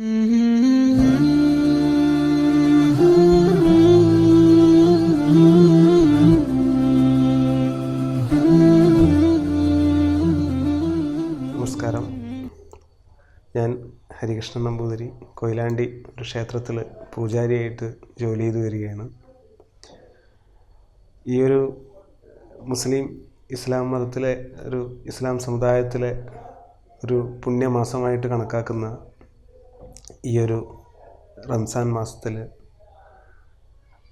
നമസ്കാരം. ഞാൻ ഹരികൃഷ്ണൻ നമ്പൂതിരി കൊയിലാണ്ടി ഒരു ക്ഷേത്രത്തിൽ പൂജാരിയായിട്ട് ജോലി ചെയ്തു വരികയാണ്. ഈ ഒരു മുസ്ലിം ഇസ്ലാം മതത്തിലെ ഒരു ഇസ്ലാം സമുദായത്തിലെ ഒരു പുണ്യമാസമായിട്ട് കണക്കാക്കുന്ന ഈ ഒരു റംസാൻ മാസത്തിൽ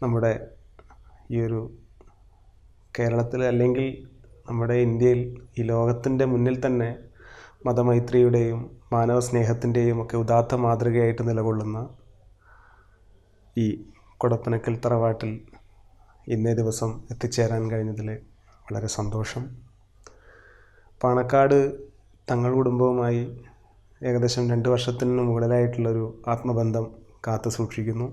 നമ്മുടെ ഈ ഒരു കേരളത്തിൽ അല്ലെങ്കിൽ നമ്മുടെ ഇന്ത്യയിൽ ഈ ലോകത്തിന്റെ മുന്നിൽ തന്നെ മതമൈത്രിയുടെയും മാനവ സ്നേഹത്തിന്റെയും ഒക്കെ ഉദാത്ത മാതൃകയായിട്ട് നിലകൊള്ളുന്ന ഈ കൊടപ്പനക്കൽ തറവാട്ടിൽ ഇന്നേ ദിവസം എത്തിച്ചേരാൻ കഴിഞ്ഞതിൽ വളരെ സന്തോഷം. പാണക്കാട് തങ്ങൾ കുടുംബവുമായി ഏകദേശം രണ്ട് വർഷത്തിന് മുകളിലായിട്ടുള്ളൊരു ആത്മബന്ധം കാത്തു സൂക്ഷിക്കുന്നു.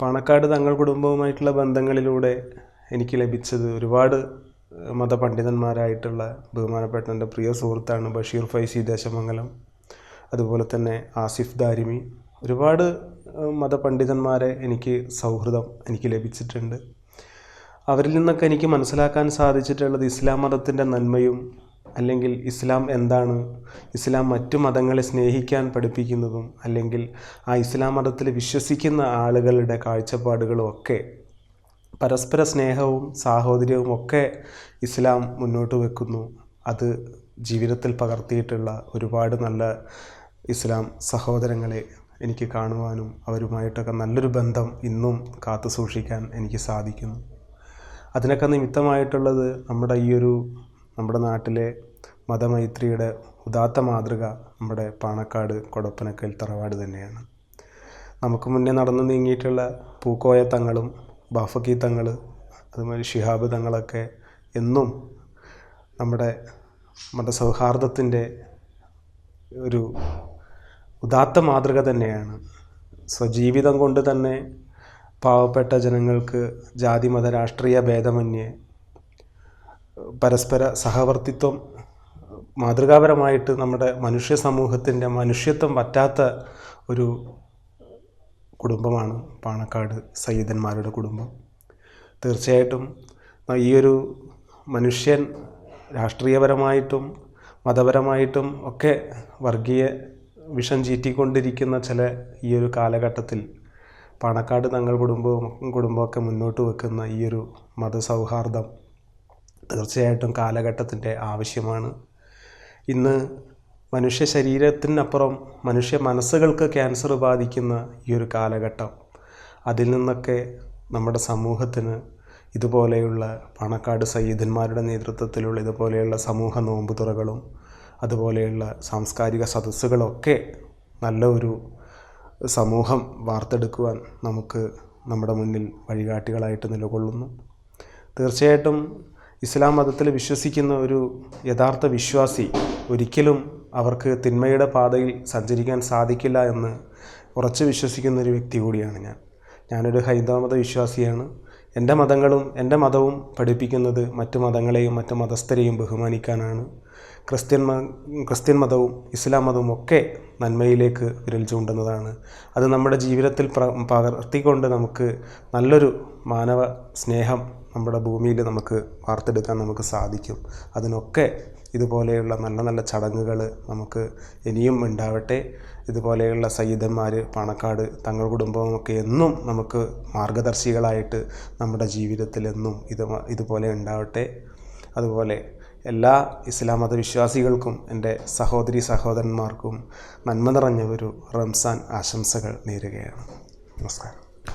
പാണക്കാട് തങ്ങൾ കുടുംബവുമായിട്ടുള്ള ബന്ധങ്ങളിലൂടെ എനിക്ക് ലഭിച്ചത് ഒരുപാട് മതപണ്ഡിതന്മാരായിട്ടുള്ള ബഹുമാനപ്പെട്ട എന്റെ പ്രിയ സുഹൃത്താണ് ബഷീർ ഫൈസി ദേശമംഗലം അതുപോലെ തന്നെ ആസിഫ് ദാരിമി. ഒരുപാട് മതപണ്ഡിതന്മാരെ എനിക്ക് സൗഹൃദം എനിക്ക് ലഭിച്ചിട്ടുണ്ട്. അവരിൽ നിന്നൊക്കെ എനിക്ക് മനസ്സിലാക്കാൻ സാധിച്ചിട്ടുള്ളത് ഇസ്ലാം മതത്തിന്റെ നന്മയും അല്ലെങ്കിൽ ഇസ്ലാം എന്താണ്? ഇസ്ലാം മറ്റു മതങ്ങളെ സ്നേഹിക്കാൻ പഠിപ്പിക്കുന്നതും അല്ലെങ്കിൽ ആ ഇസ്ലാം മതത്തിൽ വിശ്വസിക്കുന്ന ആളുകളുടെ കാഴ്ചപ്പാടുകളും ഒക്കെ പരസ്പര സ്നേഹവും സാഹോദര്യവും ഒക്കെ ഇസ്ലാം മുന്നോട്ട് വെക്കുന്നു. അത് ജീവിതത്തിൽ പകർത്തിയിട്ടുള്ള ഒരുപാട് നല്ല ഇസ്ലാം സഹോദരങ്ങളെ എനിക്ക് കാണുവാനും അവരുമായിട്ടൊക്കെ നല്ലൊരു ബന്ധം ഇന്നും കാത്തു സൂക്ഷിക്കാൻ എനിക്ക് സാധിക്കുന്നു. അതിനൊക്കെ നിമിത്തമായിട്ടുള്ളത് നമ്മുടെ ഈ ഒരു നമ്മുടെ നാട്ടിലെ മതമൈത്രിയുടെ ഉദാത്ത മാതൃക നമ്മുടെ പാണക്കാട് കൊടപ്പനക്കൽ തറവാട് തന്നെയാണ്. നമുക്ക് മുന്നേ നടന്നു നീങ്ങിയിട്ടുള്ള പൂക്കോയ തങ്ങളും ബാഫക്കി തങ്ങൾ അതുമാതിരി ഷിഹാബ് തങ്ങളൊക്കെ എന്നും നമ്മുടെ മതസൗഹാർദ്ദത്തിന്റെ ഒരു ഉദാത്ത മാതൃക തന്നെയാണ്. സ്വജീവിതം കൊണ്ട് തന്നെ പാവപ്പെട്ട ജനങ്ങൾക്ക് ജാതി മത രാഷ്ട്രീയ ഭേദമന്യേ പരസ്പര സഹവർത്തിത്വം മാതൃകാപരമായിട്ട് നമ്മുടെ മനുഷ്യ സമൂഹത്തിന്റെ മനുഷ്യത്വം പറ്റാത്ത ഒരു കുടുംബമാണ് പാണക്കാട് സയ്യിദന്മാരുടെ കുടുംബം. തീർച്ചയായിട്ടും ഈ ഒരു മനുഷ്യൻ രാഷ്ട്രീയപരമായിട്ടും മതപരമായിട്ടും ഒക്കെ വർഗീയ വിഷം ചീറ്റിക്കൊണ്ടിരിക്കുന്ന ചില ഈ ഒരു കാലഘട്ടത്തിൽ പാണക്കാട് തങ്ങൾ കുടുംബവും കുടുംബമൊക്കെ മുന്നോട്ട് വെക്കുന്ന ഈ ഒരു മതസൗഹാർദ്ദം തീർച്ചയായിട്ടും കാലഘട്ടത്തിന്റെ ആവശ്യമാണ്. ഇന്ന് മനുഷ്യ ശരീരത്തിനപ്പുറം മനുഷ്യ മനസ്സുകൾക്ക് ക്യാൻസർ ബാധിക്കുന്ന ഈ ഒരു കാലഘട്ടം അതിൽ നിന്നൊക്കെ നമ്മുടെ സമൂഹത്തിന് ഇതുപോലെയുള്ള പണക്കാട് സയ്യിദന്മാരുടെ നേതൃത്വത്തിലുള്ള ഇതുപോലെയുള്ള സമൂഹ നോമ്പുതുറകളും അതുപോലെയുള്ള സാംസ്കാരിക സദസ്സുകളൊക്കെ നല്ല ഒരു സമൂഹം വാർത്തെടുക്കുവാൻ നമുക്ക് നമ്മുടെ മുന്നിൽ വഴികാട്ടികളായിട്ട് നിലകൊള്ളുന്നു. തീർച്ചയായിട്ടും ഇസ്ലാം മതത്തിൽ വിശ്വസിക്കുന്ന ഒരു യഥാർത്ഥ വിശ്വാസി ഒരിക്കലും അവർക്ക് തിന്മയുടെ പാതയിൽ സഞ്ചരിക്കാൻ സാധിക്കില്ല എന്ന് ഉറച്ചു വിശ്വസിക്കുന്ന ഒരു വ്യക്തി കൂടിയാണ് ഞാൻ. ഞാനൊരു ഹൈന്ദവ മത വിശ്വാസിയാണ്. എന്റെ മതങ്ങളും എന്റെ മതവും പഠിപ്പിക്കുന്നത് മറ്റു മതങ്ങളെയും മറ്റു മതസ്ഥരെയും ബഹുമാനിക്കാനാണ്. ക്രിസ്ത്യൻ ക്രിസ്ത്യൻ മതവും ഇസ്ലാം മതവും ഒക്കെ നന്മയിലേക്ക് വിരൽ ചൂണ്ടുന്നതാണ്. അത് നമ്മുടെ ജീവിതത്തിൽ പകർത്തിക്കൊണ്ട് നമുക്ക് നല്ലൊരു മാനവ സ്നേഹം നമ്മുടെ ഭൂമിയിൽ നമുക്ക് വാർത്തെടുക്കാൻ നമുക്ക് സാധിക്കും. അതിനൊക്കെ ഇതുപോലെയുള്ള നല്ല നല്ല ചടങ്ങുകൾ നമുക്ക് ഇനിയും ഉണ്ടാവട്ടെ. ഇതുപോലെയുള്ള സയ്യിദന്മാർ പണക്കാട് തങ്ങൾ കുടുംബമൊക്കെ എന്നും നമുക്ക് മാർഗദർശികളായിട്ട് നമ്മുടെ ജീവിതത്തിൽ എന്നും ഇത് ഇതുപോലെ ഉണ്ടാവട്ടെ. അതുപോലെ എല്ലാ ഇസ്ലാം മതവിശ്വാസികൾക്കും എന്റെ സഹോദരി സഹോദരന്മാർക്കും നന്മ നിറഞ്ഞ ഒരു റംസാൻ ആശംസകൾ നേരുകയാണ്. നമസ്കാരം.